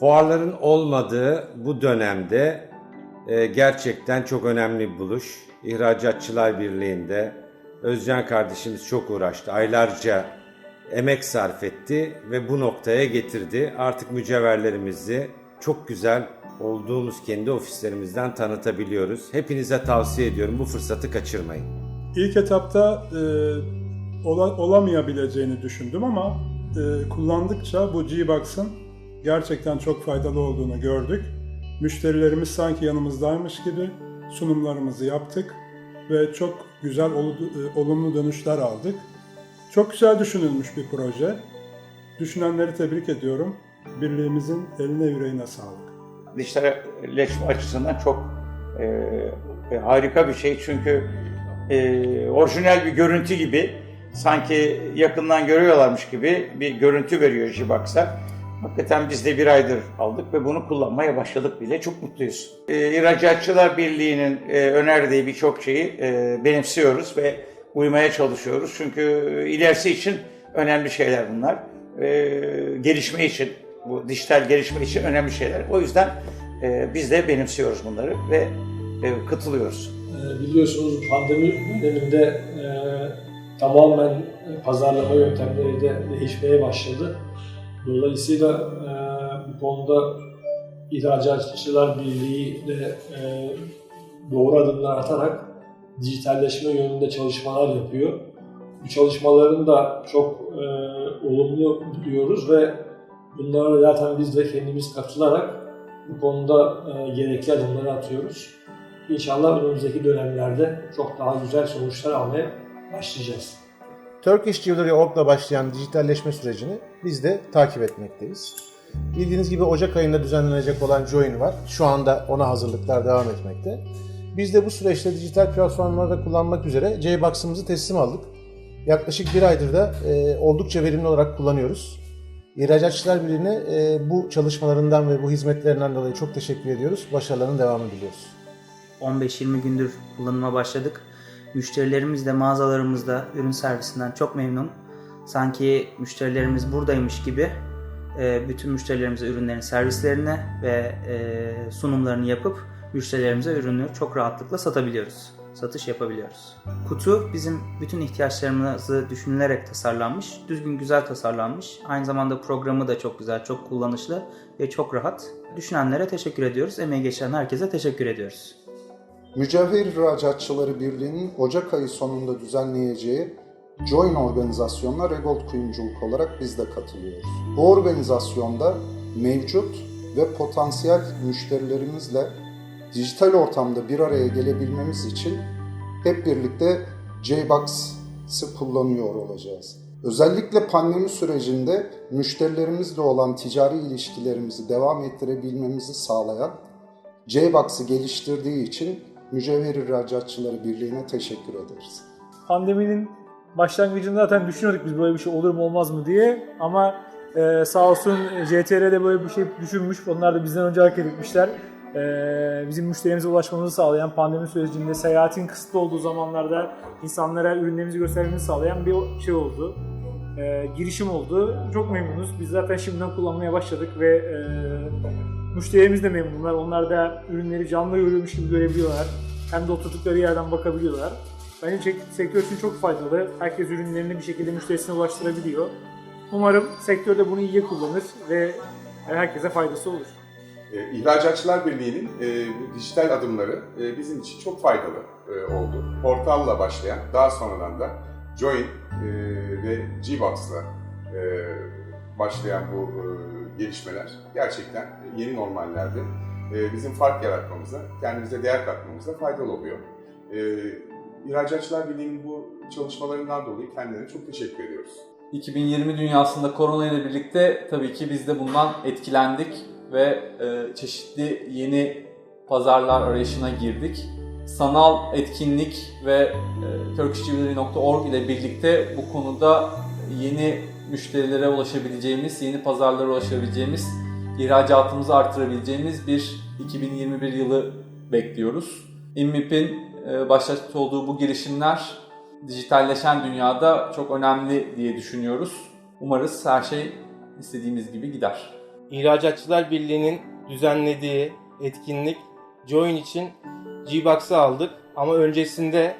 Fuarların olmadığı bu dönemde e, gerçekten çok önemli bir buluş. İhracatçılar Birliği'nde Özcan kardeşimiz çok uğraştı. Aylarca emek sarf etti ve bu noktaya getirdi. Artık mücevherlerimizi çok güzel olduğumuz kendi ofislerimizden tanıtabiliyoruz. Hepinize tavsiye ediyorum bu fırsatı kaçırmayın. İlk etapta e, ola- olamayabileceğini düşündüm ama e, kullandıkça bu G-Box'ın gerçekten çok faydalı olduğunu gördük. Müşterilerimiz sanki yanımızdaymış gibi sunumlarımızı yaptık ve çok güzel e, olumlu dönüşler aldık. Çok güzel düşünülmüş bir proje. Düşünenleri tebrik ediyorum. Birliğimizin eline yüreğine sağlık. dijitalleşme açısından çok e, e, harika bir şey çünkü e, orijinal bir görüntü gibi sanki yakından görüyorlarmış gibi bir görüntü veriyor Jibox'a. Hakikaten biz de bir aydır aldık ve bunu kullanmaya başladık bile. Çok mutluyuz. E, İhracatçılar Birliği'nin e, önerdiği birçok şeyi e, benimsiyoruz ve uymaya çalışıyoruz. Çünkü ilerisi için önemli şeyler bunlar. E, gelişme için, bu dijital gelişme için önemli şeyler. O yüzden e, biz de benimsiyoruz bunları ve e, katılıyoruz. Ee, Biliyorsunuz pandemi döneminde e, tamamen pazarlama yöntemleri de değişmeye başladı. Dolayısıyla e, bu konuda İhracatçılar Birliği de e, doğru adımlar atarak dijitalleşme yönünde çalışmalar yapıyor. Bu çalışmaların da çok e, olumlu buluyoruz ve bunlara zaten biz de kendimiz katılarak bu konuda e, gerekli adımları atıyoruz. İnşallah önümüzdeki dönemlerde çok daha güzel sonuçlar almaya başlayacağız. Turkish Jewelry.org'la başlayan dijitalleşme sürecini biz de takip etmekteyiz. Bildiğiniz gibi Ocak ayında düzenlenecek olan Join var. Şu anda ona hazırlıklar devam etmekte. Biz de bu süreçte dijital platformlarda kullanmak üzere J-Box'ımızı teslim aldık. Yaklaşık bir aydır da e, oldukça verimli olarak kullanıyoruz. İhracatçılar Birliği'ne e, bu çalışmalarından ve bu hizmetlerinden dolayı çok teşekkür ediyoruz. Başarılarının devamını diliyoruz. 15-20 gündür kullanıma başladık. Müşterilerimiz de mağazalarımızda ürün servisinden çok memnun. Sanki müşterilerimiz buradaymış gibi e, bütün müşterilerimize ürünlerin servislerini ve e, sunumlarını yapıp müşterilerimize ürünü çok rahatlıkla satabiliyoruz. Satış yapabiliyoruz. Kutu bizim bütün ihtiyaçlarımızı düşünülerek tasarlanmış. Düzgün güzel tasarlanmış. Aynı zamanda programı da çok güzel, çok kullanışlı ve çok rahat. Düşünenlere teşekkür ediyoruz. Emeği geçen herkese teşekkür ediyoruz. Mücevher İhracatçıları Birliği'nin Ocak ayı sonunda düzenleyeceği Join organizasyonuna Regold kuyumculuk olarak biz de katılıyoruz. Bu organizasyonda mevcut ve potansiyel müşterilerimizle dijital ortamda bir araya gelebilmemiz için hep birlikte JBox'ı kullanıyor olacağız. Özellikle pandemi sürecinde müşterilerimizle olan ticari ilişkilerimizi devam ettirebilmemizi sağlayan JBox'ı geliştirdiği için Mücevher İhracatçıları Birliği'ne teşekkür ederiz. pandeminin başlangıcında zaten düşünüyorduk biz böyle bir şey olur mu olmaz mı diye ama e, sağ olsun CTR'de böyle bir şey düşünmüş. Onlar da bizden önce hareket etmişler. E, bizim müşterimize ulaşmamızı sağlayan pandemi sürecinde seyahatin kısıtlı olduğu zamanlarda insanlara ürünlerimizi göstermemizi sağlayan bir şey oldu. E, girişim oldu. Çok memnunuz. Biz zaten şimdiden kullanmaya başladık ve e, müşterilerimiz de memnunlar. Onlar da ürünleri canlı görüyormuş gibi görebiliyorlar. Hem de oturdukları yerden bakabiliyorlar. Bence sektör için çok faydalı. Herkes ürünlerini bir şekilde müşterisine ulaştırabiliyor. Umarım sektörde bunu iyiye kullanır ve herkese faydası olur. E, İhracatçılar Birliği'nin e, bu dijital adımları e, bizim için çok faydalı e, oldu. Portalla başlayan, daha sonradan da Join e, ve Gbox'la e, başlayan bu e, gelişmeler gerçekten yeni normallerde bizim fark yaratmamıza, kendimize değer katmamıza faydalı oluyor. E, İhracatçılar Birliği'nin bu çalışmalarından dolayı kendilerine çok teşekkür ediyoruz. 2020 dünyasında korona ile birlikte tabii ki biz de bundan etkilendik ve e, çeşitli yeni pazarlar arayışına girdik. Sanal etkinlik ve turkishjewelry.org ile birlikte bu konuda yeni müşterilere ulaşabileceğimiz, yeni pazarlara ulaşabileceğimiz, ihracatımızı artırabileceğimiz bir 2021 yılı bekliyoruz. IMMIP'in e, başlatmış olduğu bu girişimler dijitalleşen dünyada çok önemli diye düşünüyoruz. Umarız her şey istediğimiz gibi gider. İhracatçılar Birliği'nin düzenlediği etkinlik Join için G-Box'ı aldık ama öncesinde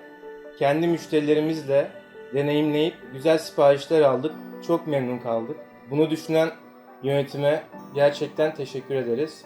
kendi müşterilerimizle deneyimleyip güzel siparişler aldık. Çok memnun kaldık. Bunu düşünen yönetime gerçekten teşekkür ederiz.